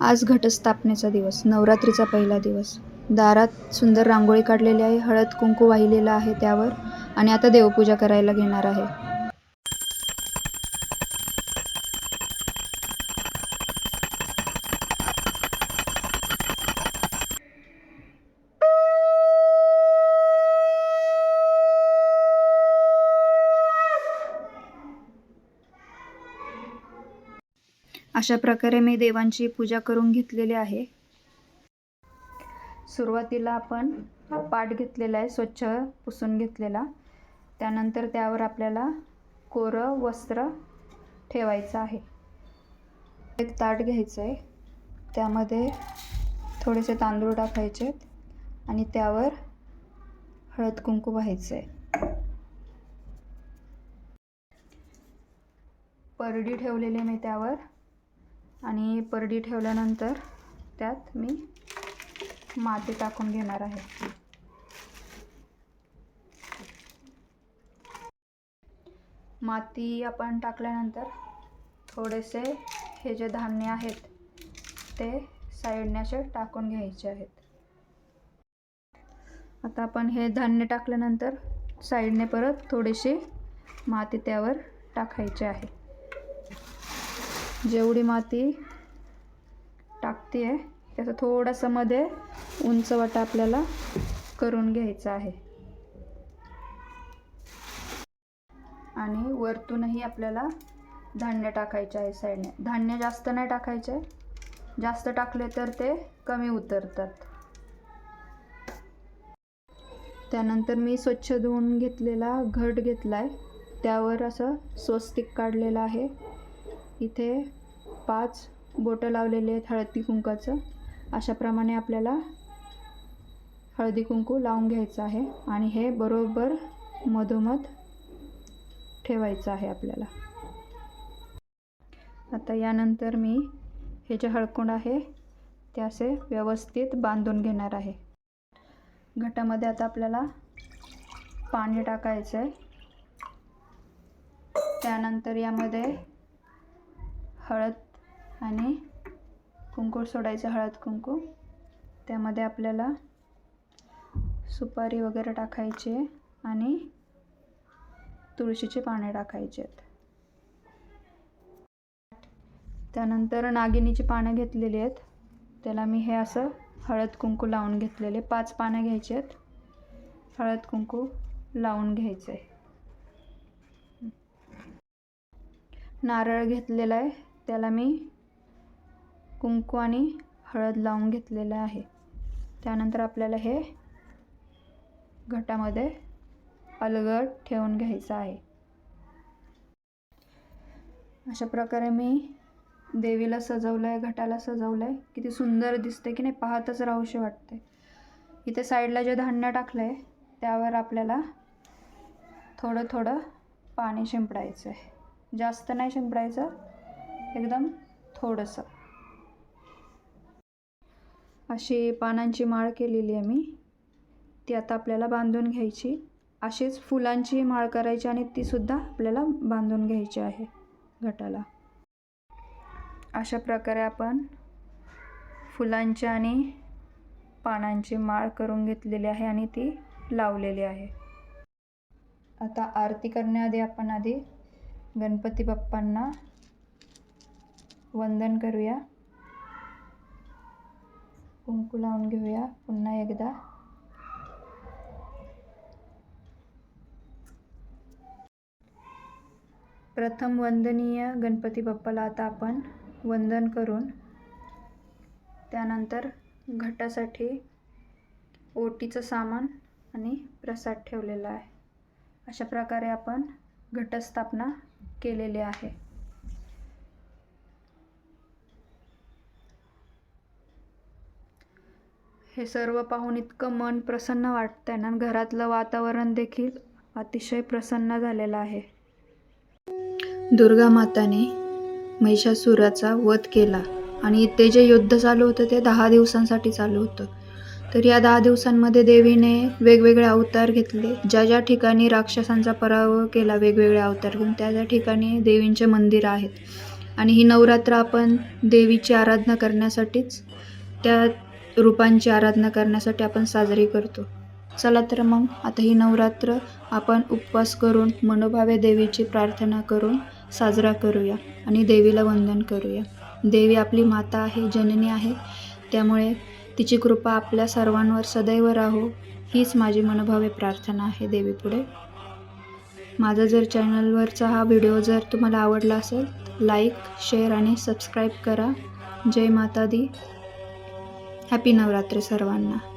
आज घटस्थापनेचा दिवस नवरात्रीचा पहिला दिवस. दारात सुंदर रांगोळी काढलेली आहे हळद कुंकू वाहिलेला आहे त्यावर आणि आता देवपूजा करायला घेणार आहे. अशा प्रकारे मी देवांची पूजा करून घेतलेली आहे. सुरुवातीला आपण पाट घेतलेला आहे स्वच्छ पुसून घेतलेला. त्यानंतर त्यावर आपल्याला कोरं वस्त्र ठेवायचं आहे. एक ताट घ्यायचं आहे त्यामध्ये थोडेसे तांदूळ टाकायचे आणि त्यावर हळद कुंकू व्हायचं आहे परडी ठेवलेली मी त्यावर. आणि परडी ठेवल्यानंतर त्यात मी माती टाकून घेणार आहे. माती आपण टाकल्यानंतर थोडेसे हे जे धान्य आहेत ते साईडने असे टाकून घ्यायचे आहेत. आता आपण हे धान्य टाकल्यानंतर साईडने परत थोडीशी माती त्यावर टाकायची आहे. जेवढी माती टाकते आहे त्याचं थोडंसं मध्ये उंचवटा आपल्याला करून घ्यायचा आहे. आणि वरतूनही आपल्याला धान्य टाकायचे आहे साईडने धान्य जास्त नाही टाकायचे. जास्त टाकले तर ते कमी उतरतात. त्यानंतर मी स्वच्छ धुवून घेतलेला घट घेतला आहे त्यावर असं स्वस्तिक काढलेलं आहे. इथे पाच बोटं लावलेली आहेत हळदी कुंकाचं अशाप्रमाणे आपल्याला हळदी कुंकू लावून घ्यायचं आहे आणि हे बरोबर मधोमध ठेवायचं आहे आपल्याला. आता यानंतर मी हे जे हळकुंड आहे ते असे व्यवस्थित बांधून घेणार आहे. घटामध्ये आता आपल्याला पाणी टाकायचं आहे त्यानंतर यामध्ये हळद आणि कुंकू सोडायचं हळद कुंकू. त्यामध्ये आपल्याला सुपारी वगैरे टाकायची आहे आणि तुळशीचे पाने टाकायचे आहेत. त्यानंतर नागिनीची पानं घेतलेली आहेत. त्याला मी हे असं हळद कुंकू लावून घेतलेले. पाच पानं घ्यायची आहेत. हळद कुंकू लावून घ्यायचं. आहे नारळ घेतलेला आहे. त्याला मी कुंकू आणि हळद लावून घेतलेलं आहे. त्यानंतर आपल्याला हे घटामध्ये अलगद ठेवून घ्यायचं आहे. अशा प्रकारे मी देवीला सजवलं आहे घटाला सजवलं आहे किती सुंदर दिसते की नाही पाहतच राहूशी वाटते इथे साईडला जे धान्य टाकलं आहे त्यावर आपल्याला थोडं थोडं पाणी शिंपडायचं आहे जास्त नाही शिंपडायचं एकदम थोडंसं. अशी पानांची माळ केलेली आहे मी. ती आता आपल्याला बांधून घ्यायची. अशीच फुलांची माळ करायची आणि तीसुद्धा आपल्याला बांधून घ्यायची आहे घटाला अशा प्रकारे आपण फुलांची आणि पानांची माळ करून घेतलेली आहे आणि ती लावलेली आहे. आता आरती करण्याआधी आपण आधी गणपती बाप्पांना वंदन करूया. कुंकू लावून घेऊया पुन्हा एकदा. प्रथम वंदनीय गणपती बाप्पाला आता आपण वंदन करून त्यानंतर घटासाठी ओटीचं सामान आणि प्रसाद ठेवलेला आहे. अशा प्रकारे आपण घटस्थापना केलेली आहे. हे सर्व पाहून इतकं मन प्रसन्न वाटतं आहे ना घरातलं वातावरण देखील अतिशय प्रसन्न झालेलं आहे. दुर्गा माताने महिषासुराचा वध केला. आणि ते जे युद्ध चालू होतं ते दहा दिवसांसाठी चालू होतं. तर या दहा दिवसांमध्ये देवीने वेगवेगळे अवतार घेतले. ज्या ज्या ठिकाणी राक्षसांचा पराभव केला वेगवेगळे अवतार घेऊन त्या त्या ठिकाणी देवींचे मंदिर आहेत. आणि ही नवरात्र आपण देवीची आराधना करण्यासाठीच त्या रूपांची आराधना करण्यासाठी आपण साजरी करतो. चला तर मग आता ही नवरात्र आपण उपवास करून मनोभावे देवीची प्रार्थना करून साजरा करूया आणि देवीला वंदन करूया. देवी आपली माता आहे जननी आहे त्यामुळे तिची कृपा आपल्या सर्वांवर सदैव राहो. हीच माझी मनोभावे प्रार्थना आहे देवीपुढे. माझा जर चॅनलवरचा हा व्हिडिओ जर तुम्हाला आवडला असेल लाईक शेअर आणि सबस्क्राईब करा. जय माता दी. હેપી નવરાત્રિ સર્વાંના.